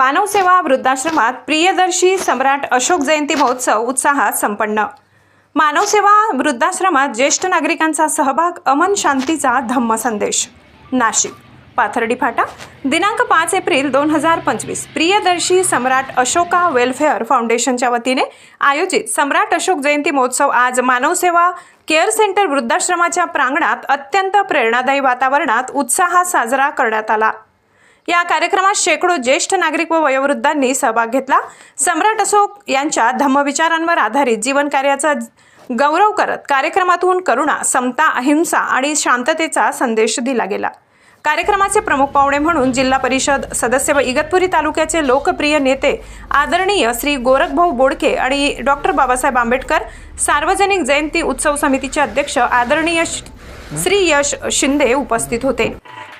मानवसेवा वृद्धाश्रमात प्रियदर्शी सम्राट अशोक जयंती महोत्सव उत्साहात संपन्न. मानवसेवा वृद्धाश्रमात ज्येष्ठ नागरिकांचा सहभाग अमन शांतीचा धम्म संदेश. नाशिक. पाथर्डी फाटा दिनांक पाच एप्रिल दोन हजार पंचवीस. प्रियदर्शी सम्राट अशोका वेलफेअर फाउंडेशनच्या वतीने आयोजित सम्राट अशोक जयंती महोत्सव आज मानवसेवा केअर सेंटर वृद्धाश्रमाच्या प्रांगणात अत्यंत प्रेरणादायी वातावरणात उत्साहात साजरा करण्यात आला. या कार्यक्रमात शेकडो ज्येष्ठ नागरिक व वयोवृद्धांनी सहभाग घेतला. सम्राट अशोक यांच्या धम्मविचारांवर आधारित जीवनकार्याचा गौरव करत कार्यक्रमातून करुणा समता अहिंसा आणि शांततेचा संदेश दिला गेला. कार्यक्रमाचे प्रमुख पाहुणे म्हणून जिल्हा परिषद सदस्य व इगतपुरी तालुक्याचे लोकप्रिय नेते आदरणीय श्री गोरखभाऊ बोडके आणि डॉक्टर बाबासाहेब आंबेडकर सार्वजनिक जयंती उत्सव समितीचे अध्यक्ष आदरणीय श- श्री यश शिंदे उपस्थित होते.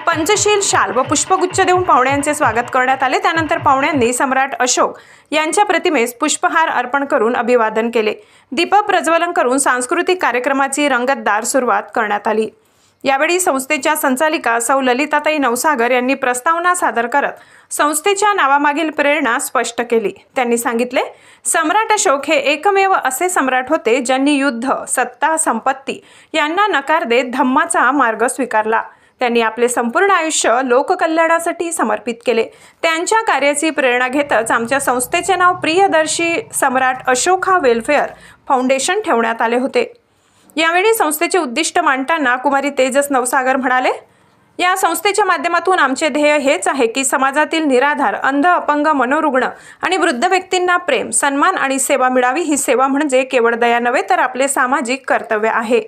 पंचशील शाल व पुष्पगुच्छ देऊन पाहुण्यांचे स्वागत करण्यात आले. त्यानंतर पाहुण्यांनी सम्राट अशोक यांच्या प्रतिमेस पुष्पहार अर्पण करून अभिवादन केले. दीपक प्रज्वलन करून सांस्कृतिक कार्यक्रमाची रंगतदार सुरुवात करण्यात आली. यावेळी संस्थेच्या संचालिका सौ ललिताताई नवसागर यांनी प्रस्तावना सादर करत संस्थेच्या नावामागील प्रेरणा स्पष्ट केली. त्यांनी सांगितले सम्राट अशोक हे एकमेव असे सम्राट होते ज्यांनी युद्ध सत्ता संपत्ती यांना नकार देत धम्माचा मार्ग स्वीकारला. त्यांनी आपले संपूर्ण आयुष्य लोककल्याणासाठी समर्पित केले. त्यांच्या कार्याची प्रेरणा घेतच आमच्या संस्थेचे नाव प्रियदर्शी सम्राट अशोका वेलफेअर फाउंडेशन ठेवण्यात आले होते. यावेळी संस्थेचे उद्दिष्ट मांडताना कुमारी तेजस नवसागर म्हणाले या संस्थेच्या माध्यमातून आमचे ध्येय हेच आहे की समाजातील निराधार अंध अपंग मनोरुग्ण आणि वृद्ध व्यक्तींना प्रेम सन्मान आणि सेवा मिळावी. ही सेवा म्हणजे केवळ दया नव्हे तर आपले सामाजिक कर्तव्य आहे.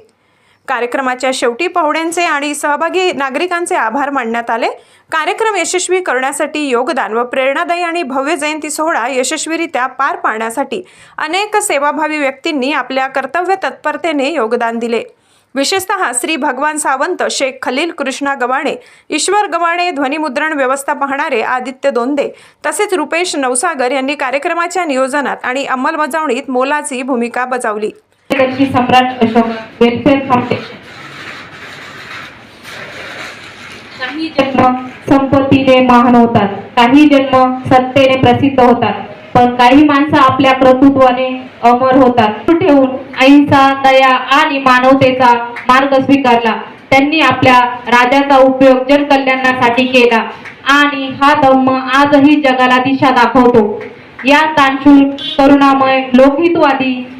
कार्यक्रमाच्या शेवटी पाहुण्यांचे आणि सहभागी नागरिकांचे आभार मानण्यात आले. कार्यक्रम यशस्वी करण्यासाठी योगदान व प्रेरणादायी आणि भव्य जयंती सोहळा यशस्वीरित्या पार पाडण्यासाठी अनेक सेवाभावी व्यक्तींनी आपल्या कर्तव्य तत्परतेने योगदान दिले. विशेषतः श्री भगवान सावंत शेख खलील कृष्णा गवाणे ईश्वर गवाणे ध्वनिमुद्रण व्यवस्था पाहणारे आदित्य दोंदे तसेच रुपेश नवसागर यांनी कार्यक्रमाच्या नियोजनात आणि अंमलबजावणीत मोलाची भूमिका बजावली. प्रियदर्शी सम्राट अशोक वेलफेअर फाउंडेशन काही जन्म संपत्तीने महान होतात. काही जन्म सत्तेने प्रसिद्ध होतात. पण काही माणसं आपल्या कर्तृत्वाने अमर होतात. ठेवून अहिंसा दया आणि मानवतेचा मार्ग स्वीकारला. त्यांनी आपल्या राजाचा उपयोग जनकल्याणासाठी केला. आणि हा धम्म आजही जगाला दिशा दाखवतो. या तांशूल करुणामय लोकहितवादी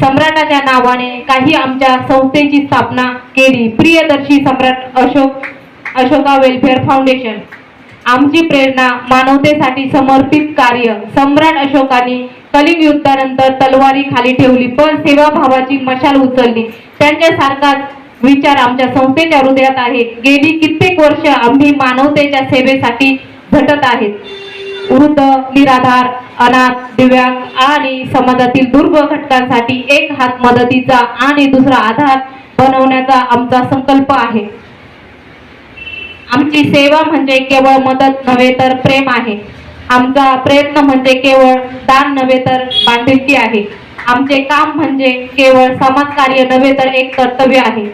सम्राटाच्या नावाने काही आमच्या संस्थेची स्थापना केली. Priyadarshi Samrat Ashok Ashoka welfare foundation. आमची प्रेरणा मानवतेसाठी समर्पित कार्य. सम्राट अशोकाने कलिंग युद्धानंतर तलवारी खाली ठेवली पण सेवाभावाची मशाल उचलली. त्यांच्यासारखाच विचार आमच्या संस्थेच्या हृदयात आहे. गेली कित्येक वर्ष आम्ही मानवतेच्या सेवेसाठी झटत आहेत. वृद्ध निराधार अनाथ दिव्यांग आणि समाजातील दुर्बल घटकांसाठी एक हात मदतीचा आणि दुसरा आधार बनवण्याचा आमचा संकल्प आहे. आमची सेवा म्हणजे केवळ मदत नव्हे तर प्रेम आहे. आमचा प्रयत्न म्हणजे केवळ दान नव्हे तर बांधिलकी आहे. आमचे काम म्हणजे केवळ समाजकार्य नव्हे तर एक कर्तव्य आहे.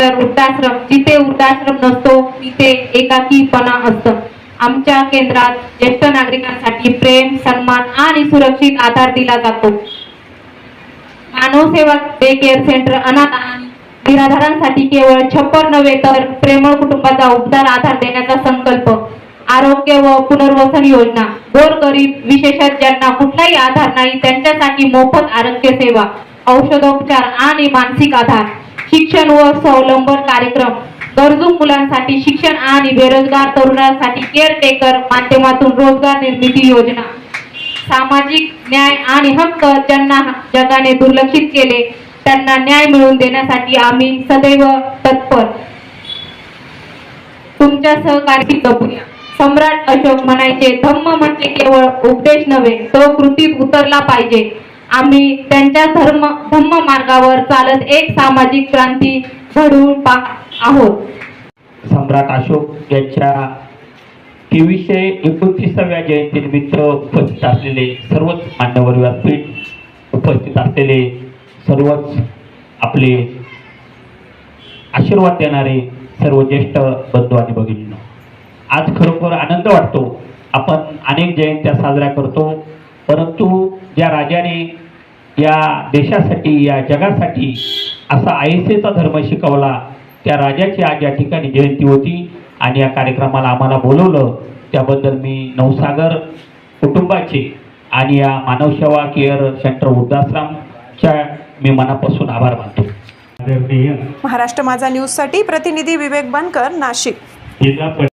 तर वृद्धाश्रम जिथे वृद्धाश्रम नसतो तिथे एकाकीपणा असतं. आमच्या केंद्रात ज्येष्ठ नागरिकांसाठी प्रेम सन्मान आणि सुरक्षित आधार दिला जातो. मानव सेवा डे केअर सेंटर अनाथ निराधारांसाठी केवळ छप्पर नव्हे तर प्रेमळ कुटुंबाचा उपदार आधार देण्याचा संकल्प. आरोग्य व पुनर्वसन योजना. गोरगरीब विशेषत ज्यांना कुठलाही आधार नाही त्यांच्यासाठी मोफत आरोग्य सेवा औषधोपचार आणि मानसिक आधार शिक्षण व स्वावलंबन कार्यक्रम गरजू मुलांसाठी शिक्षण आणि बेरोजगार तरुणांसाठी केअर टेकर माध्यमातून रोजगार निर्मिती योजना. सामाजिक न्याय आणि हक्क ज्यांना जगाने दुर्लक्षित केले त्यांना न्याय मिळवून देण्यासाठी आम्ही सदैव तत्पर. तुमच्या सहकारी जपूया सम्राट अशोक म्हणायचे धम्म म्हणजे केवळ उपदेश नव्हे तो कृतीत उतरला पाहिजे. आम्ही त्यांच्या धर्म धम्म मार्गावर चालत एक सामाजिक क्रांती घडवून पा आहोत. सम्राट अशोक यांच्या तेवीसशे एकोणतीसाव्या जयंतीनिमित्त उपस्थित असलेले सर्वच मान्यवर व्यासपीठ उपस्थित असलेले सर्वच आपले आशीर्वाद देणारे सर्व ज्येष्ठ बंधू आणि भगिनींनो आज खरोखर आनंद वाटतो. आपण अनेक जयंत्या साजऱ्या करतो परंतु ज्या राजाने या देशासाठी या जगासाठी असा आयसेचा धर्म शिकवला त्या राजाची आज या ठिकाणी जयंती होती आणि या कार्यक्रमाला आम्हाला बोलवलं. त्याबद्दल मी नवसागर कुटुंबाचे आणि या मानवसेवा केअर सेंटर वृद्धाश्रमच्या मी मनापासून आभार मानतो. महाराष्ट्र माझा न्यूजसाठी प्रतिनिधी विवेक बनकर नाशिक. जिल्हा